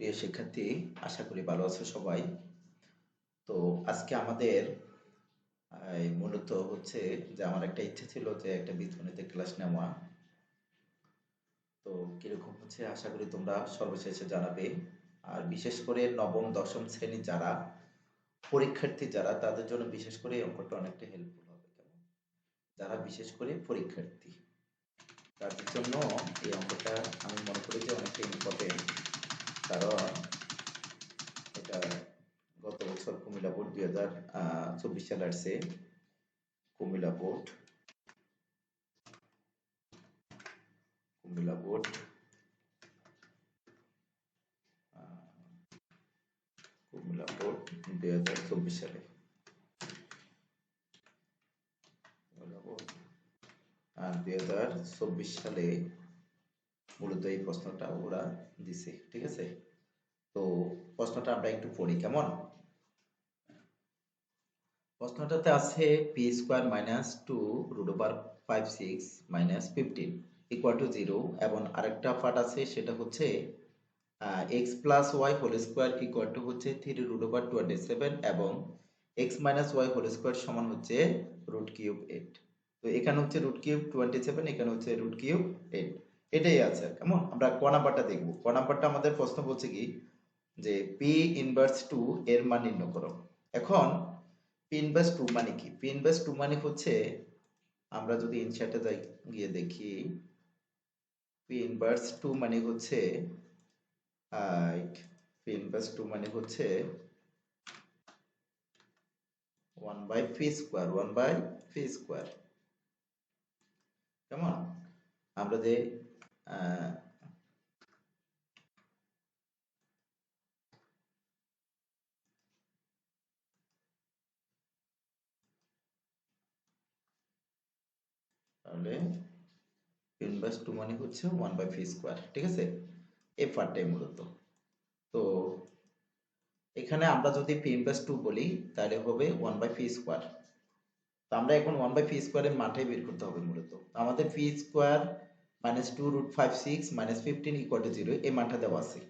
প্রিয় শিক্ষার্থী, আশা করি ভালো আছো সবাই। তো আজকে আমাদের মূলত হচ্ছে যে আমার একটা ইচ্ছে ছিল যে একটা বীজগণিতে ক্লাস নেওয়া। তো কীরকম হচ্ছে আশা করি তোমরা সর্বশেষে জানাবে। আর বিশেষ করে নবম, দশম শ্রেণি যারা পরীক্ষার্থী যারা, তাদের জন্য বিশেষ করে অঙ্কটা অনেকটা হেল্পফুল হবে। কেমন? যারা বিশেষ করে পরীক্ষার্থী, তাদের জন্য এই অঙ্কটা আমি মনে করি যে অনেকটা ইম্পর্টেন্ট কারণ এটা গত বছর কুমিল্লা বোর্ড দুই হাজার চব্বিশ সালে আসছে Cumilla board Cumilla board Cumilla board দুই হাজার চব্বিশ সালে। দুই হাজার চব্বিশ সালে মূলত এই প্রশ্নটা ওরা দিছে, ঠিক আছে? তো প্রশ্নটা আমরা একটু পড়ি, কেমন? প্রশ্নটাতে আছে P square minus two root over five six minus fifteen equal to zero এবং আরেকটা পার্ট আছে সেটা হচ্ছে X plus Y whole square equal to হচ্ছে three root over twenty seven এবং X minus Y whole square সমান হচ্ছে root cube eight তো এখানে হচ্ছে রুট কিউব টোয়েন্টি সেভেন এখানে হচ্ছে রুট কিউব এইট এটাই আছে কেমন? আমরা ক নাম্বারটা দেখব। ক নাম্বারটা আমাদের প্রশ্ন বলছে কি? যে পি ইনভার্স টু এর মান নির্ণয় করো। এখন পি ইনভার্স টু মানে কি? পি ইনভার্স টু মানে হচ্ছে আমরা যদি ইনসার্টে যাই, গিয়ে দেখি পি ইনভার্স টু মানে হচ্ছে পি ইনভার্স টু মানে হচ্ছে one by p square one by p square কেমন? আমরা যে তাহলে ইনভার্স টু মানে হচ্ছে ওয়ান বাই পি স্কোয়ার ঠিক আছে? এই পার্টটাই মূলত। তো এখানে আমরা যদি পি ইনভার্স টু বলি, তাহলে হবে ওয়ান বাই পি স্কোয়ার তো আমরা এখন ওয়ান বাই পি স্কোয়ারের মানটাই বের করতে হবে মূলত। আমাদের p square minus two root five six minus fifteen equal to zero এই মানটা দেওয়া আছে।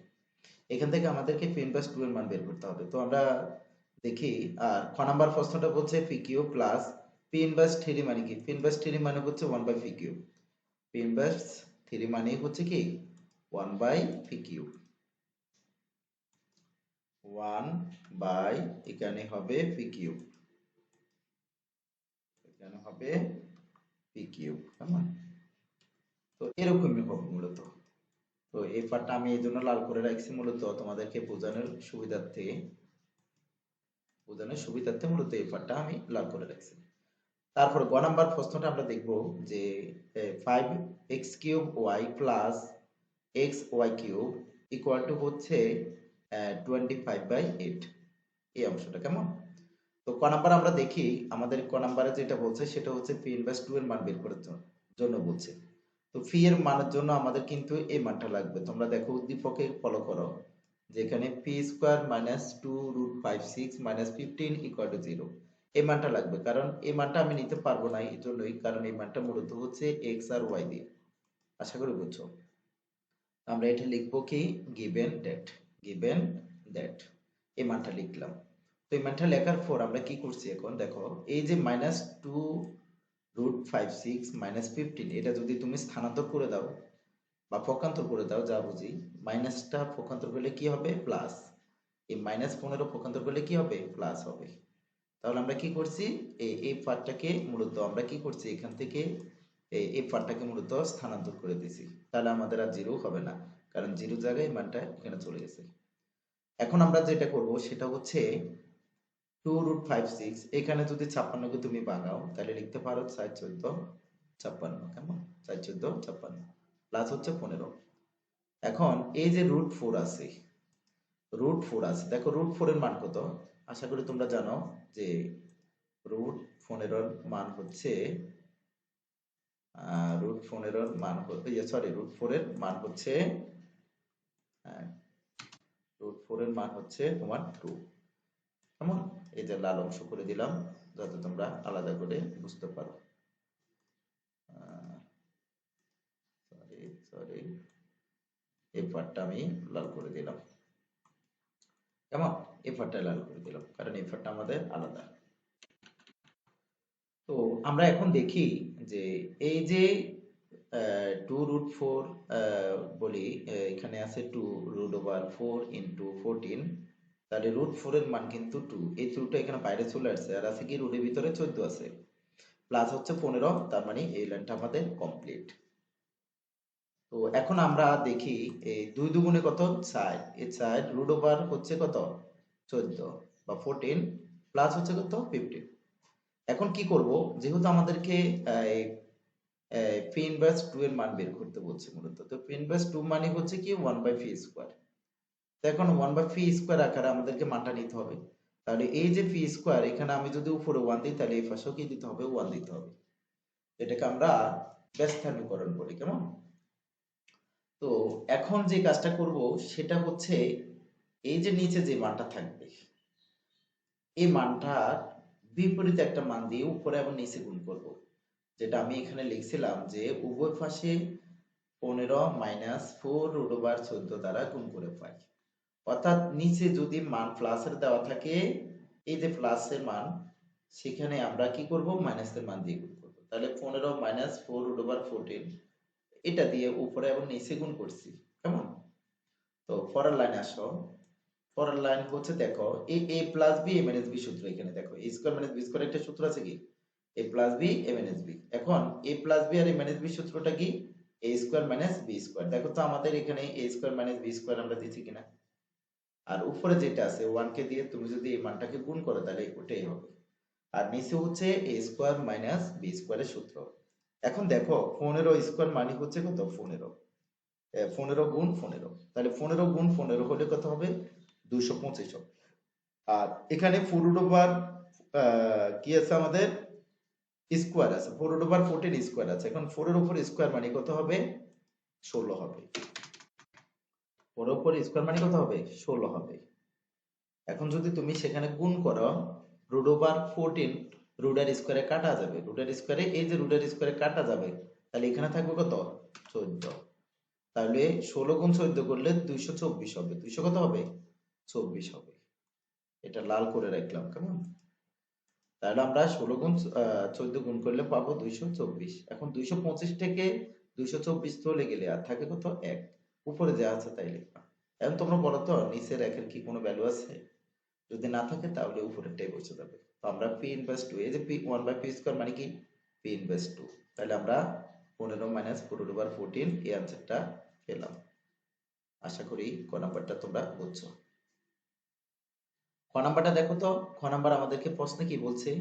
এখান থেকে আমাদেরকে পি ইনভার্স টু এর মান বের করতে হবে। তো আমরা দেখি আর খ নাম্বার প্রশ্নটা বলছে p plus p inverse three মানে কি? পি ইনভার্স থ্রি মানে হচ্ছে one by p q p three মানে হচ্ছে কি? One by p q one by এখানে হবে পি কিউ এখানে হবে পি কিউ কেমন তো এরকমই হবে মূলত। তো এই পার্টটা আমি এই জন্য লাল করে রাখছি মূলত তোমাদেরকে বোঝানোর সুবিধার্থে। বোঝানোর সুবিধার্থে মূলত এই পার্টটা আমি লাল করে রাখছি। তারপর গ নাম্বার প্রশ্নটা আমরা দেখব যে five x cube y plus x y cube equal to হচ্ছে টোয়েন্টি ফাইভ বাই এইট এই অংশটা কেমন? তো ক নাম্বার আমরা দেখি, আমাদের ক নাম্বারে যেটা বলছে সেটা হচ্ছে পি ইনভার্স টু এর মান বের করার জন্য বলছে। তো ফি এর মানের জন্য আমাদের কিন্তু এই মানটা লাগবে। তোমরা দেখো উদ্দীপকে ফলো করো, যেখানে p square minus two root five six minus fifteen equal to zero এই মানটা লাগবে, কারণ এই মানটা আমি নিতে পারব না এই জন্যই কারণ এই মানটা মূলত হচ্ছে এক্স আর ওয়াই দিয়ে। আশা করি বুঝছ? আমরা এটা লিখব কি? গিভেন ডেট গিভেন দ্যাট এই মানটা লিখলাম। তো এই মানটা লেখার পর আমরা কি করছি এখন? দেখো, এই যে minus two root five six minus fifteen এটা যদি তুমি স্থানান্তর করে দাও বা পক্ষান্তর করে দাও, যা বুঝি মাইনাসটা পক্ষান্তর করলে কি হবে? প্লাস এই মাইনাস পনেরো পক্ষান্তর করলে কি হবে? প্লাস হবে। তাহলে আমরা কি করছি? এই পার্টটাকে মূলত আমরা কি করছি? এখান থেকে এই পার্টটাকে মূলত স্থানান্তর করে দিছি। তাহলে আমাদের আর জিরো হবে না, কারণ জিরো জায়গায় মানটা এখানে চলে গেছে। এখন আমরা যেটা করব সেটা হচ্ছে টু রুট ফাইভ সিক্স এখানে যদি ছাপ্পান্নকে তুমি বাঙাও তাহলে লিখতে পারো চার চোদ্দ ছাপ্পান্ন, কেমন? চার চোদ্দ ছাপ্পান্ন প্লাস হচ্ছে পনেরো। এখন এই যে রুট ফোর আছে রুট ফোর আছে, দেখো রুট ফোর এর মান কত? আশা করি তোমরা জানো যে রুট পনেরোর মান হচ্ছে রুট পনেরোর মান সরি রুট ফোর এর মান হচ্ছে রুট ফোর এর মান হচ্ছে তোমার টু কেমন? এই যে লাল অংশ করে দিলাম, যাতে তোমরা আলাদা করে বুঝতে পারো। এই পার্টটা আমি লাল করে দিলাম। কেমন? এফারটা লাল করে দিলাম, কারণ এফারটা আমাদের আলাদা। তো আমরা এখন দেখি যে এই যে টু রুট ফোর বলি এখানে আছে two root over four into fourteen তাহলে রুট ফোর এর মান কিন্তু টু এই টুটা এখানে বাইরে চলে আসছে। আর আছে কি? রুটের ভিতরে চোদ্দ আছে। প্লাস হচ্ছে পনেরো, তার মানে এই লাইনটা আমাদের কমপ্লিট তো এখন আমরা দেখি, এই দুই দুগুণে কত? চার। এই চার রুট ওভার হচ্ছে কত? চোদ্দ বা ফোরটিন প্লাস হচ্ছে কত? ফিফটিন এখন কি করব? যেহেতু আমাদেরকে পি ইনভার্স টু এর মান বের করতে বলছে মূলত। তো পি ইনভার্স টু মানে হচ্ছে কি? ওয়ান বাই ফি স্কোয়ার এখন ওয়ান বাই ফি স্কোয়ার আকারে আমাদেরকে মানটা নিতে হবে। তাহলে এই যে ফি স্কোয়ার এখানে আমি যদি উপরে ওয়ান দিই, তাহলে এই পাশেও কি দিতে হবে? ওয়ান দিতে হবে। এটাকে আমরা ব্যস্তানুকরণ বলি, কেমন? তো এখন যে কাজটা করব, সেটা হচ্ছে এই যে নিচে যে মানটা থাকবে, এই মানটার বিপরীত একটা মান দিয়ে উপরে এবং নিচে গুণ করব। যেটা আমি এখানে লিখছিলাম যে উভয় পাশে পনেরো মাইনাস ফোর রুট ওভার চোদ্দ দ্বারা গুণ করে পাই। অর্থাৎ নিচে যদি মান প্লাসের দেওয়া থাকে, এই যে প্লাসের মান, সেখানে আমরা কি করব? মাইনাসের মান দিয়ে গুণ করব। তাহলে পনেরো minus four root over fourteen এটা দিয়ে উপরে এবং নিচে গুণ করছি। কেমন? তো পরের লাইনে আসো। পরের লাইন হচ্ছে দেখো এই a plus b a minus b সূত্র এখানে দেখো। A square minus b square একটা সূত্র আছে কি? A plus b a minus b এখন এ প্লাস বি আর এ মাইনাস বি সূত্রটা কি? A square minus b square দেখো তো আমাদের এখানে a square minus b square আমরা দিচ্ছি কিনা? আর উপরে যেটা আছে ওয়ান কে দিয়ে তুমি যদি এই মানটাকে গুণ করো, তাহলে ওটাই হবে। আর নিচে হচ্ছে এ স্কোয়ার মাইনাস বি স্কোয়ারের সূত্র। এখন দেখো, পনেরো স্কোয়ার মানে হচ্ছে কত? পনেরো। পনেরো গুণ পনেরো। তাহলে পনেরো গুণ পনেরো হলে কত হবে? দুশো পঁচিশ আর এখানে ফোর রুট ওভার কি আছে আমাদের? স্কোয়ার আছে। Four root over fourteen square আছে। এখন ফোরের উপর স্কোয়ার মানে কত হবে? ষোলো হবে। ফোরের উপর স্কোয়ার মানে কত হবে? ষোলো হবে। এখন যদি তুমি সেখানে গুণ করো রুট ওভার ফোরটিন রুডার স্কোয়ারে কাটা যাবে। রুডার স্কোয়ারে এই যে রুডার স্কোয়ারে কাটা যাবে, তাহলে এখানে থাকবে কত? চোদ্দ। তাহলে ষোলো গুণ চোদ্দ করলে দুইশো চব্বিশ হবে। দুইশো কত হবে? চব্বিশ হবে। এটা লাল করে রাখলাম, কেমন? তাহলে আমরা ষোলো গুণ চোদ্দ গুণ করলে পাবো দুইশো চব্বিশ। এখন দুইশো পঁচিশ থেকে দুইশো চব্বিশ চলে গেলে আর থাকে কত? এক। উপরে যা আছে তাই লিখবা। এখন তোমরা বলো তো, নিচের একের কি কোনো ভ্যালু আছে? যদি না থাকে তাহলে উপরেরটাই বসে যাবে। তো আমরা পি ইনভার্স টু এই যে p one by p square মানে কি? পি ইনভার্স টু তাহলে আমরা পনেরো মাইনাস ফোর ওভার ফোরটিন এই আনসারটা পেলাম। আশা করি ক নাম্বারটা তোমরা বুঝছ। খ নাম্বারটা দেখো তো খ নাম্বার আমাদেরকে প্রশ্নে কি বলছে?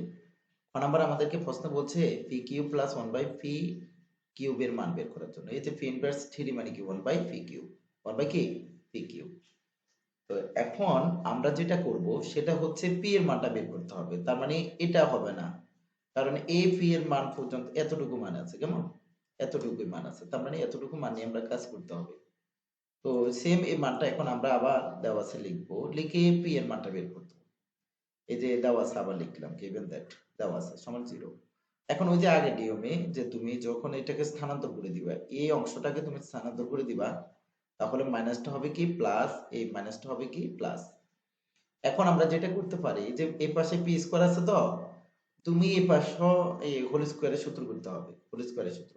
খ নাম্বার আমাদেরকে প্রশ্ন বলছে p q plus one by p কিউবের মান বের করার জন্য। এই যে পি ইনভার্স থ্রি মানে কি? One by p cube one by কি? পি কিউব তো এখন আমরা যেটা করব, সেটা হচ্ছে পি এর মানটা বের করতে হবে। তার মানে এটা হবে না। কারণ এ পি এর মান পর্যন্ত এতটুকু মান আছে, কেমন? এতটুকু মান আছে। তার মানে এতটুকু মান নিয়ে আমরা কাজ করতে হবে। তো সেম এই মানটা এখন আমরা আবার দেওয়া আছে লিখব। লিখে পি এর মানটা বের করতে এই যে দেওয়া আছে আবার লিখলাম গিভেন দ্যাট দেওয়া আছে সমান জিরো এখন ওই যে আগে নিয়মে যে তুমি যখন এটাকে স্থানান্তর করে দিবা, এই অংশটাকে তুমি স্থানান্তর করে দিবা, তাহলে মাইনাসটা হবে কি? প্লাস, এই মাইনাসটা হবে কি? প্লাস। এখন আমরা যেটা করতে পারি যে এই পাশে পি স্কোয়ার আছে তো, তুমি এই পাশে এই হোল স্কোয়ারের সূত্র করতে হবে হোল স্কোয়ারের সূত্র।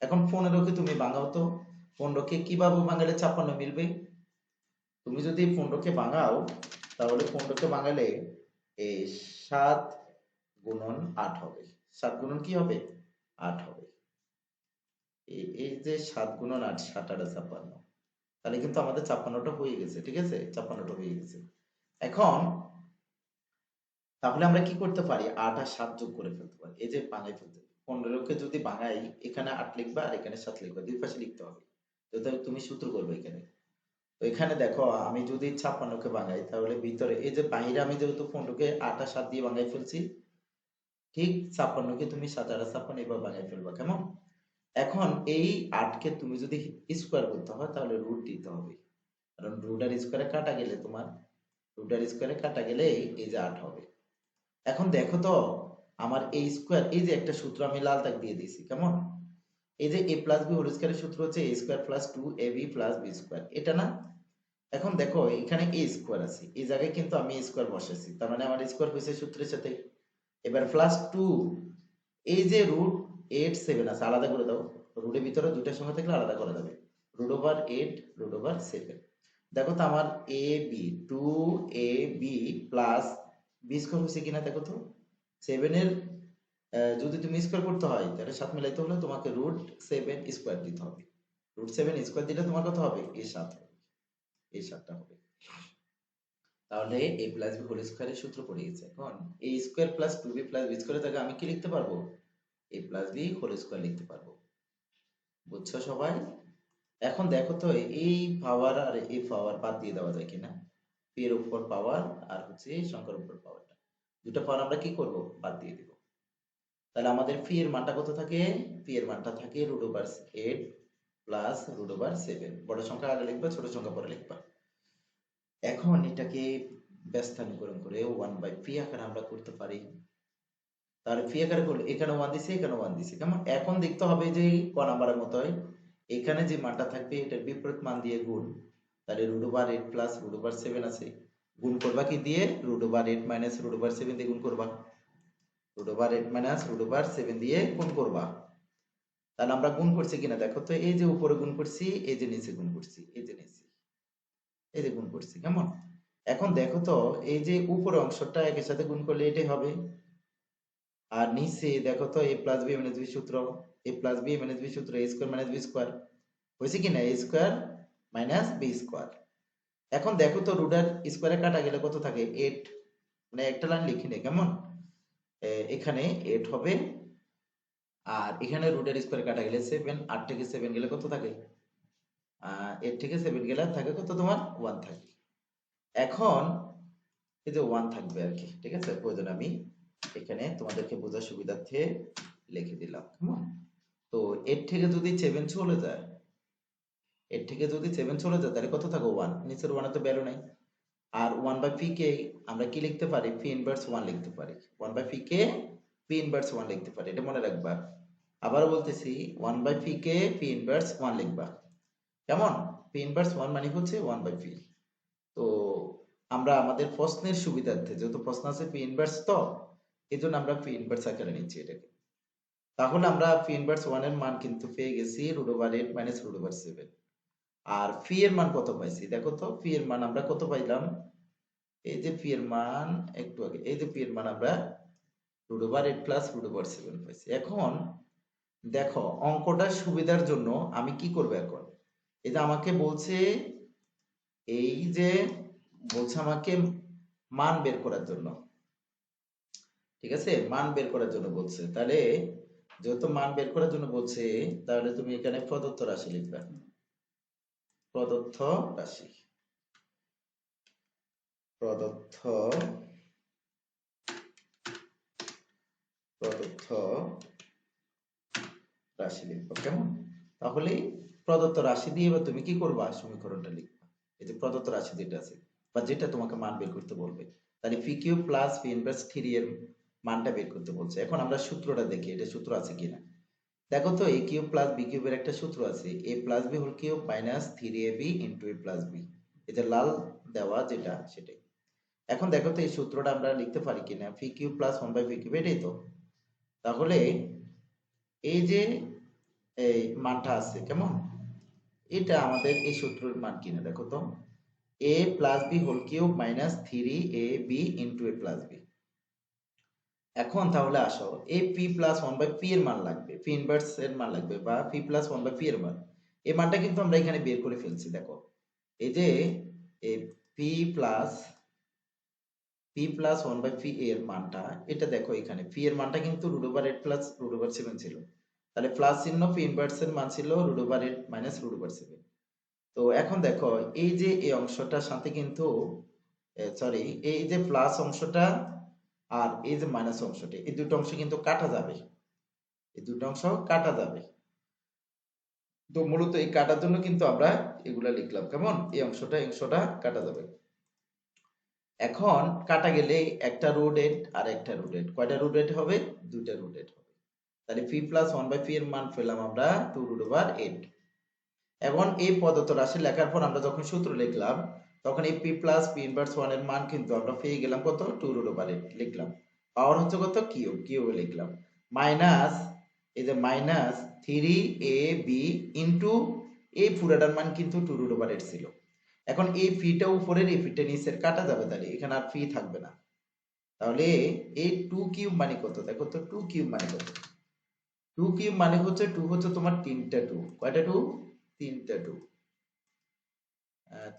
এখন পনেরোকে তুমি ভাঙাও তো, পনেরোকে কীভাবে ভাঙালে ছাপ্পান্ন মিলবে? তুমি যদি পনেরোকে ভাঙাও, তাহলে পনেরোকে ভাঙালে এই সাত গুণন আট হবে। সাত গুণন কি হবে? আট হবে। এই যে সাত গুণন আট, সাত আট ছাপ্পান্ন। তাহলে কিন্তু আমাদের ছাপ্পান্নটা হয়ে গেছে, ঠিক আছে? ছাপ্পান্নটা হয়ে গেছে। এখন, তাহলে আমরা কি করতে পারি? আট আর সাত যোগ করে ফেলতে পারি। এই যে ভাঙাই ফেলতে পনেরোকে যদি ভাঙাই এখানে আট লিখবা আর এখানে সাত লিখবা। দুই পাশে লিখতে হবে। তো তুমি সূত্র করবে এখানে। তো এখানে দেখো, আমি যদি ছাপ্পান্নকে ভাঙাই তাহলে ভিতরে এই যে বাইরে আমি যেহেতু পনেরোকে আট আর সাত দিয়ে ভাঙাই ফেলছি ঠিক ছাপ্পান্নকে তুমি সাত আট ছাপ্পান্ন এবার ভাঙাই ফেলবা, কেমন? এখন এই আটকে তুমি যদি স্কোয়ার করতে হয়, তাহলে রুট দিতে হবে। কারণ রুট আর স্কোয়ারে কাটা গেলে তোমার রুট আর স্কোয়ারে কাটা গেলে এই যে আট হবে। এখন দেখো তো, আমার এই স্কোয়ার এই যে একটা সূত্র আমি লাল দাগ দিয়ে দিয়েছি, কেমন? এই যে এ প্লাস বি হোল স্কোয়ারের সূত্র হচ্ছে a square plus two a b plus b square এটা না? এখন দেখো, এখানে এ স্কোয়ার আছে, এই জায়গায় কিন্তু আমি স্কোয়ার বসাইছি, তার মানে আমার স্কোয়ার হয়েছে সূত্রের সাথে এবার প্লাস টু এই যে রুট এইট সেভেন আছে, আলাদা করে দাও। রুটের ভিতরে দুইটা সংখ্যা থাকলে আলাদা করা যাবে। Root over eight root over seven দেখো তো আমার a b two a b plus b square হয়েছে কিনা দেখো তো। সেভেনের যদি তুমি স্কোয়ার করতে হয়, তাহলে সাত মিলাইতে হলে তোমাকে রুট সেভেন স্কোয়ার দিতে হবে। রুট সেভেন স্কোয়ার দিলে তোমার কত হবে? এ সাত হবে। এই সাতটা হবে। তাহলে এ প্লাস বি হোল স্কোয়ারের সূত্র পড়ে গেছে এখন a square plus two b plus b স্কোয়ারের জায়গায় আমি কি লিখতে পারব? A plus b whole square লিখতে পারব। বুঝছ সবাই? এখন দেখো তো, এই পাওয়ার আর এই পাওয়ার বাদ দিয়ে দেওয়া যায় কিনা? এর উপর পাওয়ার আর হচ্ছে সংখ্যার উপর পাওয়ারটা দুটো পাওয়ার আমরা কি করব? বাদ দিয়ে দিব। তাহলে আমাদের পি এর মানটা কত থাকে? পি এর মানটা থাকে root over eight plus root over seven বড় সংখ্যা আগে লিখবা, ছোট সংখ্যা পরে লিখবা। এখন এটাকে ব্যস্তানুকরণ করে ওয়ান বাই পি আকারে আমরা করতে পারি। তাহলে পি আকারে করলে এখানে ওয়ান দিছে, এখানে ওয়ান দিছে। কেমন? এখন দেখতে হবে যে ক নাম্বারের মতোই এখানে যে মানটা থাকবে, এটার বিপরীত মান দিয়ে গুণ। তাহলে root over eight plus root over seven আছে। গুণ করবা কি দিয়ে? Root over eight minus root over seven দিয়ে গুণ করবা। Root over eight minus root over seven দিয়ে গুণ করবা। তাহলে আমরা গুণ করছি কিনা? দেখো তো, এই যে উপরে গুণ করছি, এই যে নিচে গুণ করছি, এই যে নিচে। যে গুণ করছি, কেমন? এখন দেখো তো, এই যে উপরে অংশটা একের সাথে গুণ করলে এটাই হবে। আর নিচে দেখো তো a plus b minus b সূত্র a plus b minus b সূত্র a square minus b square হয়েছে কি না? A square minus b square এখন দেখো তো রুডার স্কোয়ারে কাটা গেলে কত থাকে? এইট মানে একটা লাইন লিখে নে, কেমন? এখানে এইট হবে। আর এখানে রুটের স্কোয়ারে কাটা গেলে সেভেন আট থেকে সেভেন গেলে কত থাকে? এইট থেকে সেভেন গেলে থাকে কত তোমার? ওয়ান থাকে এখন এই যে ওয়ান থাকবে আর কি, ঠিক আছে? প্রয়োজন আমি এখানে তোমাদেরকে বোঝার সুবিধার্থে লিখে দিলাম, কেমন? তো এর থেকে যদি সেভেন চলে যায়, এর থেকে যদি সেভেন চলে যায়, তাহলে কত থাকো ওয়ান নিচের ওয়ানে তো ভ্যালু নাই। আর ওয়ান বাই পি কে আমরা কি লিখতে পারি? পি ইনভার্স ওয়ান লিখতে পারি। ওয়ান বাই পি কে পি ইনভার্স ওয়ান লিখতে পারি। এটা মনে রাখবা। আবার বলতেছি ওয়ান বাই পি কে পি ইনভার্স ওয়ান লিখবা। কেমন? পি ইনভার্স ওয়ান মানে হচ্ছে ওয়ান বাই পি তো আমরা আমাদের প্রশ্নের সুবিধার্থে, যেহেতু প্রশ্ন আছে পি ইনভার্স তো এই জন্য আমরা পি ইনভার্স আকারে নিচ্ছি এটাকে। তাহলে আমরা পি ইনভার্স ওয়ানের মান কিন্তু পেয়ে গেছি root over eight minus root over seven আর ফি এর মান কত পাইছি? দেখো তো ফি এর মান আমরা কত পাইলাম? এই যে ফি এর মান, একটু আগে, এই যে ফি এর মান আমরা root over eight plus root over seven পাইছি। এখন দেখো অঙ্কটার সুবিধার জন্য আমি কি করব এখন? যে আমাকে বলছে, এই যে বলছে আমাকে মান বের করার জন্য। ঠিক আছে? মান বের করার জন্য বলছে। তাহলে যেহেতু মান বের করার জন্য বলছে, তাহলে তুমি এখানে প্রদত্ত রাশি লিখবে। প্রদত্ত রাশি। প্রদত্ত প্রদত্ত রাশি লিখব। কেমন? তাহলে প্রদত্ত রাশি দিয়ে এবার তুমি কি করবা? সমীকরণটা লিখবা। এই যে প্রদত্ত রাশি যেটা আছে, বা যেটা তোমাকে মান বের করতে বলবে। তাহলে p q plus p inverse three এর মানটা বের করতে বলছে। এখন আমরা সূত্রটা দেখি, এটা সূত্র আছে কিনা? দেখো তো এ কিউব প্লাস বি কিউবের একটা সূত্র আছে। A plus b whole cube minus three a b into a plus b এই যে লাল দেওয়া যেটা, সেটাই। এখন দেখো তো, এই সূত্রটা আমরা লিখতে পারি কিনা? P cube plus one by p cube এটাই তো। তাহলে এই যে, এই মানটা আছে, কেমন? এটা আমাদের এই সূত্রের মান কিনা দেখো তো? A plus b whole cube minus three a b into a plus b এখন তাহলে আসো এ p plus one by p এর মান লাগবে পি ইনভার্স এর মান লাগবে বা p plus one by p এর মান। এই মানটা কিন্তু আমরা এখানে বের করে ফেলছি, দেখো। এই যে এ p plus p plus one by p এর মানটা, এটা দেখো এখানে পি এর মানটা কিন্তু root over eight plus root over seven ছিল। তাহলে প্লাস চিহ্ন পি ইনভার্স এর মান ছিল root over eight minus root over seven তো এখন দেখো, এই যে এই অংশটার সাথে কিন্তু সরি এই যে প্লাস অংশটা আর এই যে মাইনাস অংশটি, এই দুটো অংশ কিন্তু কাটা যাবে। এই দুটো অংশ কাটা যাবে। তো মূলত এই কাটার জন্য কিন্তু আমরা এগুলা লিখলাম, কেমন? এই অংশটা অংশটা কাটা যাবে। এখন কাটা গেলে একটা রুট এইট আর একটা রুট এইট কয়টা রুট এইট হবে? দুইটা রুট এইট হবে। তাহলে p plus one by p এর মান পেলাম আমরা টু রুট ওভার এইট এখন এই প্রদত্ত রাশি লেখার পর আমরা যখন সূত্র লিখলাম, তখন এই পি প্লাস পি ইনভার্স ওয়ানের মান কিন্তু আমরা পেয়ে গেলাম কত? টু রুট ওভার এইট লিখলাম। পাওয়ার হচ্ছে কত? কিউব কিউব লিখলাম। মাইনাস এই যে minus three a b into এই পুরাটার মান কিন্তু টু রুট ওভার এইট ছিল। এখন এই ফিটা উপরের, এই ফিটা নিচের কাটা যাবে তাহলে এখানে আর ফি থাকবে না। তাহলে এই টু কিউব মানে কত? দেখো তো টু কিউব মানে কত? টু কিউব মানে হচ্ছে টু হচ্ছে তোমার তিনটা টু। কয়টা টু? তিনটা টু।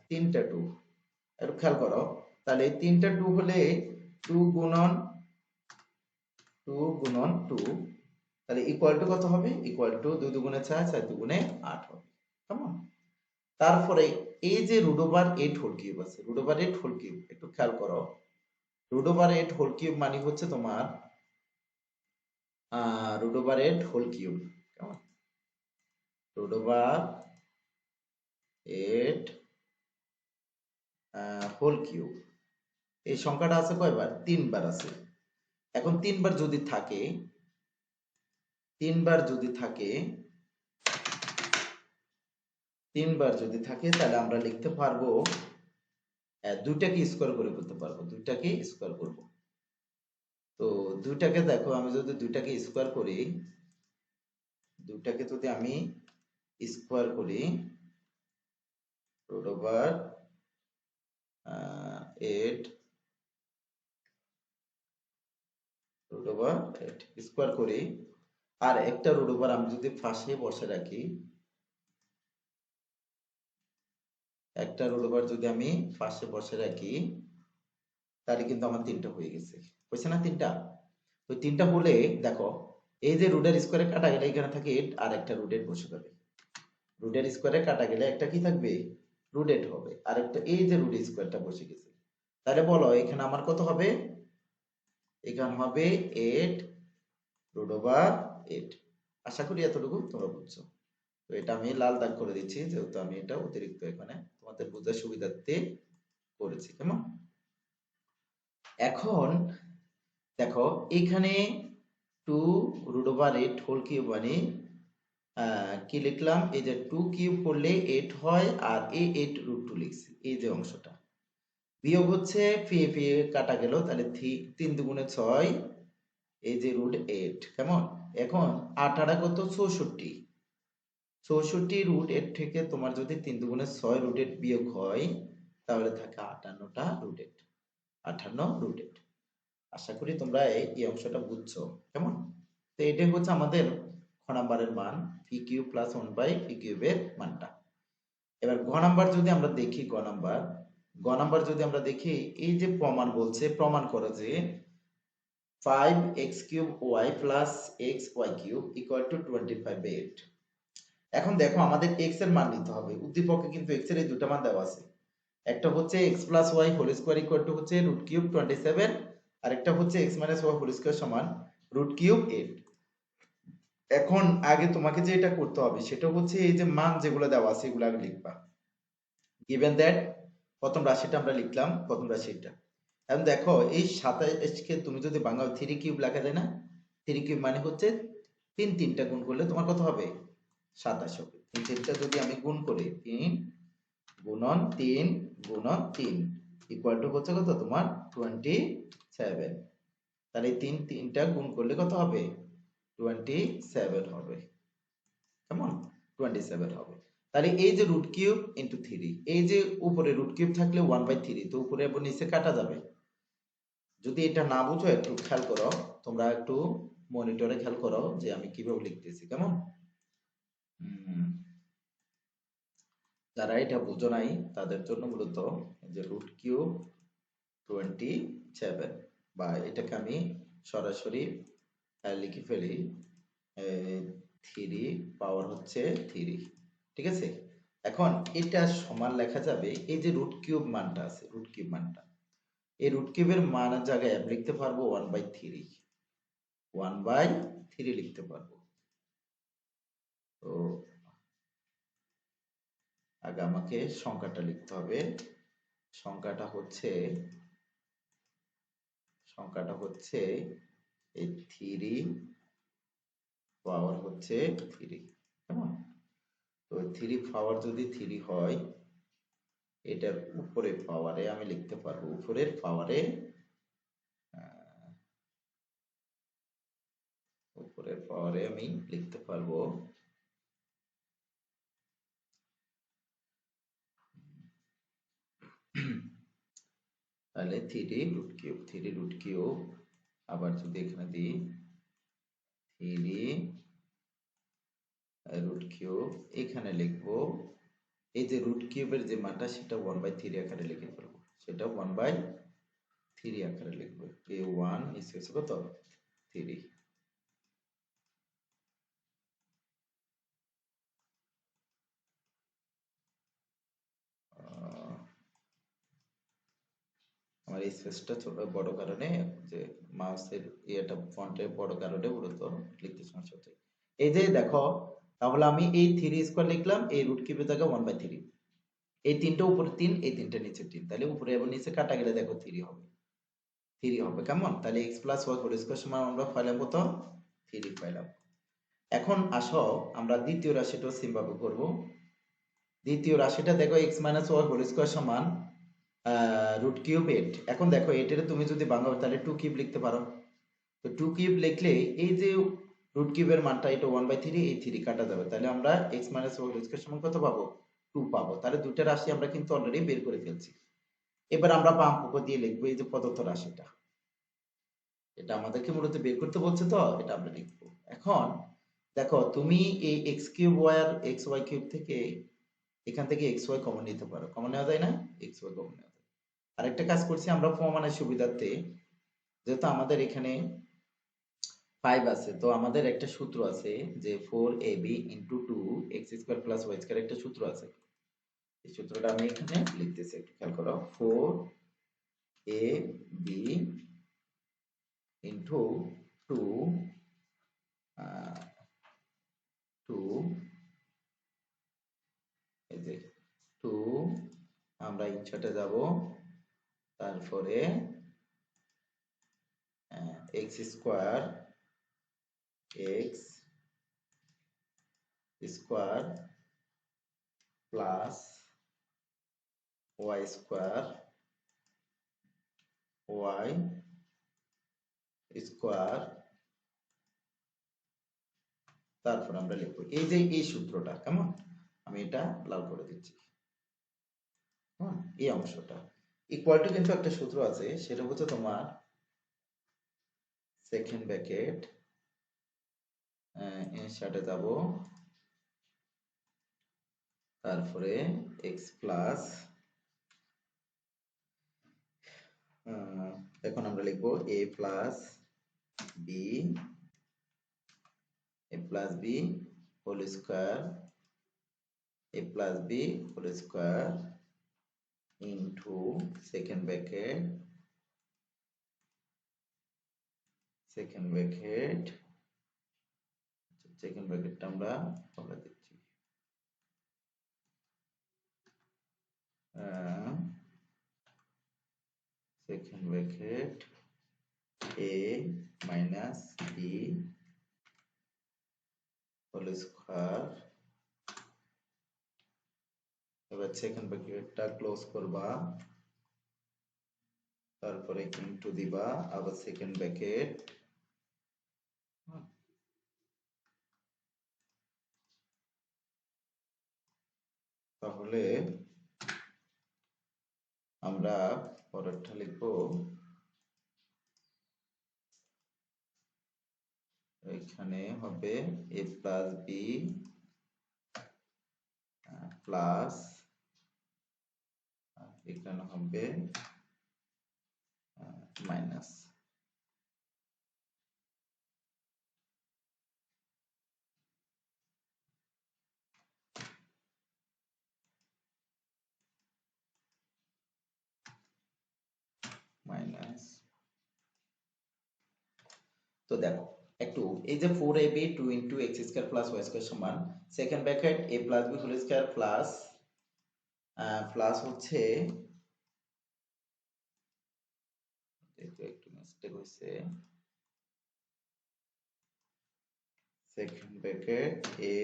তিনটা টু। একটু খেয়াল করো। তাহলে তিনটা টু হলে টু গুণন টু গুণন টু। তাহলে ইকুয়াল টু কত হবে? ইকুয়াল টু দুই দুগুণে ছয় ছয় দুগুণে আট হবে। কেমন? তারপরে এই যে root over eight whole cube আছে root over eight whole cube একটু খেয়াল করো। Root over eight whole cube মানে হচ্ছে তোমার root over eight whole cube. কেমন? Root over eight whole cube. এই সংখ্যাটা আছে কয়বার? তিনবার আছে। এখন তিনবার যদি থাকে তিনবার যদি থাকে তিনবার যদি থাকে তাহলে আমরা লিখতে পারব আহ, দুইটাকে স্কোয়ার করে করতে পারব। দুইটাকে স্কোয়ার করব। তো দুইটাকে দেখো, আমি যদি দুইটাকে স্কোয়ার করি, দুইটাকে যদি আমি স্কোয়ার করি root over eight root over eight square করি। আর একটা রুট ওভার আমি যদি ফাঁসে বসে রাখি, একটা রুট ওভার যদি আমি পাশে বসে রাখি, তাহলে কিন্তু আমার তিনটা হয়ে গেছে। হয়েছে না তিনটা। তো তিনটা হলে দেখো, এই যে রুটের স্কোয়ারে কাটা গেলে এখানে থাকে এইট আর একটা রুটের বসে যাবে। রুটের স্কোয়ারে কাটা গেলে একটা কি থাকবে? রুটেড হবে। আর একটা, এই যে রুট স্কোয়ারটা বসে গেছে। তাহলে বলো, এখানে আমার কত হবে? এখানে হবে এইট রুট ওভার এইট আশা করি এতটুকু তোমরা বুঝছ। তো এটা আমি লাল দাগ করে দিচ্ছি, যেহেতু আমি এটা অতিরিক্ত এখানে তোমাদের বোঝার সুবিধার্থে করেছি। কেমন? এখন দেখো, এখানে two root over eight whole cube মানে কি লিখলাম? এই যে টু কিউব করলে এইট হয় আর এ এইট রুট টু লিখছি, এই যে অংশটা। বিয়োগ হচ্ছে ফিয়ে ফিয়ে কাটা গেল, তাহলে তিন দুগুণে ছয়, এই যে রুট এইট কেমন? এখন আটা কত? চৌষট্টি। চৌষট্টি রুট এর থেকে তোমার যদি তিন দুগুণে ছয় রুট এইট বিয়োগ হয়, তাহলে থাকে আটান্নটা রুট এইট আটান্ন রুট এইট আশা করি তোমরা এই অংশটা বুঝছ। কেমন? তো এটাই হচ্ছে আমাদের খ নাম্বারের মান p q plus one by p কিউবের মানটা। এবার ঘ নাম্বার যদি আমরা দেখি, গ নাম্বার গ নাম্বার যদি আমরা দেখি, এই যে প্রমাণ বলছে, প্রমাণ করে যে five x cube y plus x y cube equal to twenty five eight এখন দেখো আমাদের এক্সের মান নিতে হবে। উদ্দীপকে কিন্তু এক্সের এই দুটো মান দেওয়া আছে। একটা হচ্ছে x plus y whole square equal to হচ্ছে রুট কিউব টোয়েন্টি সেভেন আর একটা হচ্ছে x minus y whole square সমান রুট কিউব এইট এখন আগে তোমাকে যে এটা করতে হবে, সেটা হচ্ছে এই যে মান যেগুলো দেওয়া আছে, এগুলো আগে লিখবা। গিভেন দ্যাট প্রথম রাশিটা আমরা লিখলাম, প্রথম রাশিটা। এখন দেখো, এই সাতাশকে তুমি যদি বাংলা থ্রি কিউব লেখা যায় না? থ্রি কিউব মানে হচ্ছে তিন তিনটা গুণ করলে তোমার কত হবে? সাতাশ হবে। তিন তিনটা যদি আমি গুণ করি, তিন গুণন তিন গুণন তিন। ইকুয়াল টু হচ্ছে কত? তোমার টোয়েন্টি সেভেন তাহলে তিন, তিনটা গুণ করলে কত হবে? টোয়েন্টি সেভেন হবে। কেমন? টোয়েন্টি সেভেন হবে। তাহলে এই যে রুট কিউব ইন্টু থ্রি এই যে উপরে রুট কিউব থাকলে ওয়ান বাই থ্রি তো উপরে এবং নিচে কাটা যাবে। যদি এটা না বুঝো, একটু খেয়াল করো। তোমরা একটু মনিটরে খেয়াল করো যে আমি কীভাবে লিখতেছি, কেমন। যারা এটা বুঝো নাই, তাদের জন্য মূলত যে রুট কিউব টোয়েন্টি সেভেন বা এটাকে আমি সরাসরি লিখে ফেলি থ্রি পাওয়ার হচ্ছে থ্রি ঠিক আছে? এখন এটা সমান লেখা যাবে, এই যে রুট কিউব মানটা আছে রুট কিউব মানটা, এই রুট কিউবের মান জায়গায় আমি লিখতে পারব one by three one by three লিখতে পারব। তো আগে আমাকে সংখ্যাটা লিখতে হবে। সংখ্যাটা হচ্ছে সংখ্যাটা হচ্ছে এই থ্রি পাওয়ার হচ্ছে থ্রি কেমন? তো থ্রি পাওয়ার যদি থ্রি হয়, এটার উপরে পাওয়ারে আমি লিখতে পারব, উপরের পাওয়ারে উপরের পাওয়ারে আমি লিখতে পারব তাহলে three root cube three root cube আবার যদি এখানে দিই থ্রি রুট কিউব এখানে লিখব, এই যে রুট কিউবের যে মানটা, সেটা ওয়ান বাই থ্রি আকারে লিখে ফেলব। সেটা ওয়ান বাই থ্রি আকারে লিখব। এ ওয়ান কত? থ্রি আমার এই স্পেসটা ছোট, বড় কারণে যে মাউসের ইয়েটা ফন্টে বড় কারণে মূলত লিখতে সমস্যা হচ্ছে। এই যে দেখো, তাহলে আমি এই থ্রি স্কোয়ার লিখলাম, এই রুট কিউবের জায়গায় ওয়ান বাই থ্রি এই তিনটা উপরে তিন, এই তিনটা নিচে তিন। তাহলে উপরে এবং নিচে কাটা গেলে দেখো থ্রি হবে। থ্রি হবে, কেমন? তাহলে x plus y whole square সমান আমরা পাইলাম কত? থ্রি পাইলাম। এখন আসো, আমরা দ্বিতীয় রাশিটা সিম্ভাবে করব। দ্বিতীয় রাশিটা দেখো x minus y whole square সমান রুট কিউব এইট এখন দেখো এটারে তুমি যদি ভাঙাও তাহলে টু কিউব লিখতে পারো। তো টু কিউব লিখলে এই যে রুট কিউবের মানটা, এটা ওয়ান বাই থ্রি এই থ্রি কাটা যাবে। তাহলে আমরা এক্স মাইনাস হোল স্কোয়ার সমান কত পাবো? টু পাবো। তাহলে দুইটা রাশি আমরা কিন্তু অলরেডি বের করে ফেলছি। এবার আমরা বাম পক্ষ দিয়ে লিখব এই যে প্রদত্ত রাশিটা। এটা আমাদেরকে মূলত বের করতে বলছে তো, এটা আমরা লিখব। এখন দেখো, তুমি এই এক্স কিউব ওয়াই আর এক্স ওয়াই কিউব থেকে এখান থেকে এক্স ওয়াই কমন নিতে পারো। কমন নেওয়া যায় না? এক্স ওয়াই কমন নেওয়া আরেকটা কাজ করছি, আমরা প্রমাণের সুবিধার্থে, যেহেতু আমাদের এখানে ফাইভ আছে, তো আমাদের একটা সূত্র আছে যে four a b into two x square plus y square একটা সূত্র আছে। এই সূত্রটা আমি এখানে লিখতেছি, একটু খেয়াল করো। Four a b into two two এই যে টু আমরা ইনসার্টে যাব। তারপরে x square x square plus y square y square তারপর আমরা লিখব, এই যে এই সূত্রটা, কেমন? আমি এটা লাল করে দিচ্ছি। হ্যাঁ এই অংশটা। ইকুয়াল কিন্তু একটা সূত্র আছে, সেটা হচ্ছে তোমার সেকেন্ড ব্র্যাকেট ইনসার্টে যাব। তারপরে এক্স প্লাস এখন আমরা লিখব a plus b a plus b whole square a plus b whole square into second bracket second bracket second bracket আমরা আমরা দিচ্ছি second bracket a minus b whole square এবার second ব্র্যাকেটটা ক্লোজ করবা। তারপরে ইনটু দিবা আবার সেকেন্ড ব্র্যাকেট তাহলে আমরা পরেরটা লিখব। এখানে হবে এ প্লাস বি প্লাস এখানে হবে মাইনাস মাইনাস তো দেখো, একটু এই যে four a b two into x square plus y square সমান second bracket a plus b whole square plus plus হচ্ছে একটু মিস্টেক হয়েছে second bracket a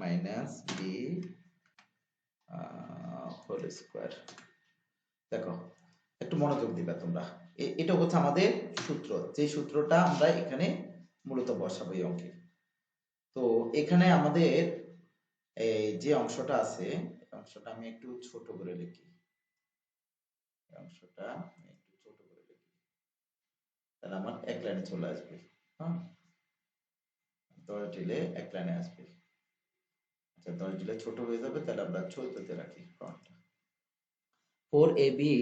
minus b whole square দেখো, একটু মনোযোগ দিবা তোমরা। এটা হচ্ছে আমাদের সূত্র। যে সূত্রটা আমরা এখানে মূলত বসাবো এই অঙ্কে। তো এখানে আমাদের এই যে অংশটা আছে অংশটা আমি একটু ছোট করে লিখি। অংশটা একটু ছোট করে লিখি। তাহলে আমার এক লাইনে চলে আসবে হ্যাঁ? দশ দিলে এক লাইনে আসবে। আচ্ছা দশ দিলে ছোট হয়ে যাবে, তাহলে আমরা চোদ্দতে রাখি ফ্রন্টটা ফোর এ বি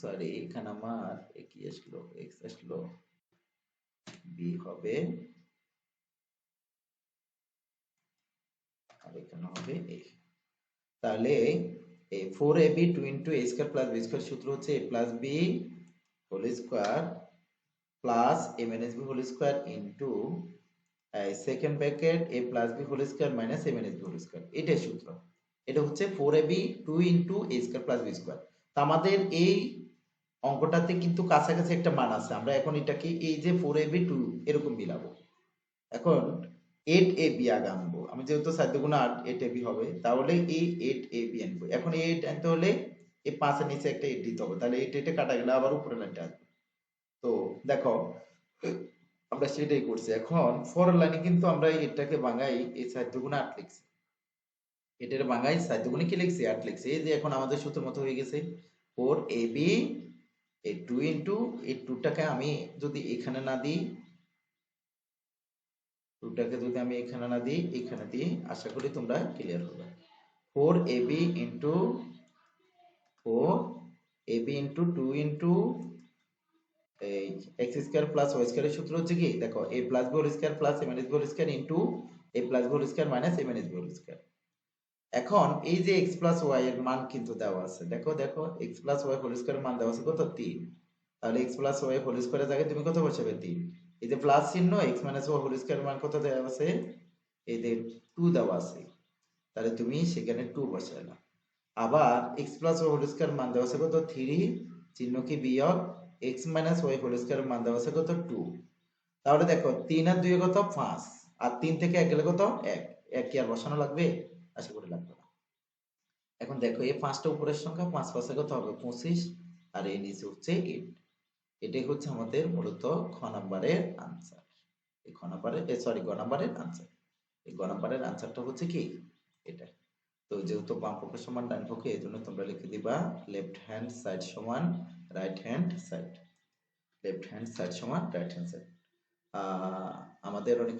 সরি এখানে আমার কি আসলো? এক্স আসলো। বি হবে আর এখানে হবে এ তাহলে এই four a b two into square plus b square সূত্র হচ্ছে a plus b whole square plus a minus b whole square into second bracket a plus b whole square minus a minus b whole square এটাই সূত্র। এটা হচ্ছে four a b two into a plus b square তা আমাদের এই অঙ্কটাতে কিন্তু কাছাকাছি একটা মান আছে। আমরা এখন এটাকে এই যে ফোর এ বি টু এরকম মিলাবো। এখন এইট এ বি আগে আমি যেহেতু সাধ্য গুণ আট এইট এ বি হবে, তাহলে এই এইট এ বি আনব এখন এইট আনতে হলে এই পাঁচের নিচে একটা এইট দিতে হবে, তাহলে এইট এইটে কাটা গেলে আবার উপরে লাইনটা আসবে। তো দেখো, আমরা সেটাই করছি। এখন ফর লাইনে কিন্তু আমরা এটাকে বাঙাই এই সাধ্য গুণ আট লিখছি। এটার বাঙাই সাধ্য গুণে কি লিখছি? আট লিখছি। এই যে এখন আমাদের সূত্র মতো হয়ে গেছে, ফোর এ বি এই টু ইন্টু এই টুটাকে আমি যদি এখানে না দিই টুটাকে যদি আমি এখানে না দিই, এখানে দিই, আশা করি তোমরা ক্লিয়ার হবে। Four a b into four a b into two into x square plus y স্কোয়ারের সূত্র হচ্ছে কি? দেখো a plus b whole square plus a minus b whole square into a plus b whole square minus a minus b whole square এখন এই যে x plus Y এর মান কিন্তু দেওয়া আছে, দেখো দেখো x plus y whole square মান দেওয়া আছে কত? তিন। তাহলে এক্স প্লাস ওয়াই হোল স্কোয়ারের জায়গায় তুমি কত বসাবে? তিন। এই যে প্লাস চিহ্ন x minus y whole square মান কত দেওয়া আছে? এই যে টু দেওয়া আছে। তাহলে তুমি সেখানে টু বসাইলা আবার x plus y whole square মান দেওয়া আছে কত? থ্রি চিহ্ন কি বিয়োগ? X minus y whole square মান দেওয়া আছে কত? টু তাহলে দেখো, তিন আর দুই কত? পাঁচ। আর তিন থেকে এক গেলে কত? এক। এক কি আর বসানো লাগবে? আশা করি লাগবে না। এখন দেখো, এই পাঁচটা উপরের সংখ্যা, পাঁচ পাঁচে কত হবে? পঁচিশ। আর এই নিচে হচ্ছে এইট এটাই হচ্ছে আমাদের মূলত খ নাম্বারের আনসার এই খ নাম্বারের সরি গ নাম্বারের আনসার এই গ নাম্বারের আনসারটা হচ্ছে কি? এটা। তো যেহেতু বাম পক্ষের সমান ডান পক্ষে এই জন্য তোমরা লিখে দিবা লেফট হ্যান্ড সাইড সমান right hand side left hand side সমান রাইট হ্যান্ড সাইড আমাদের অনেক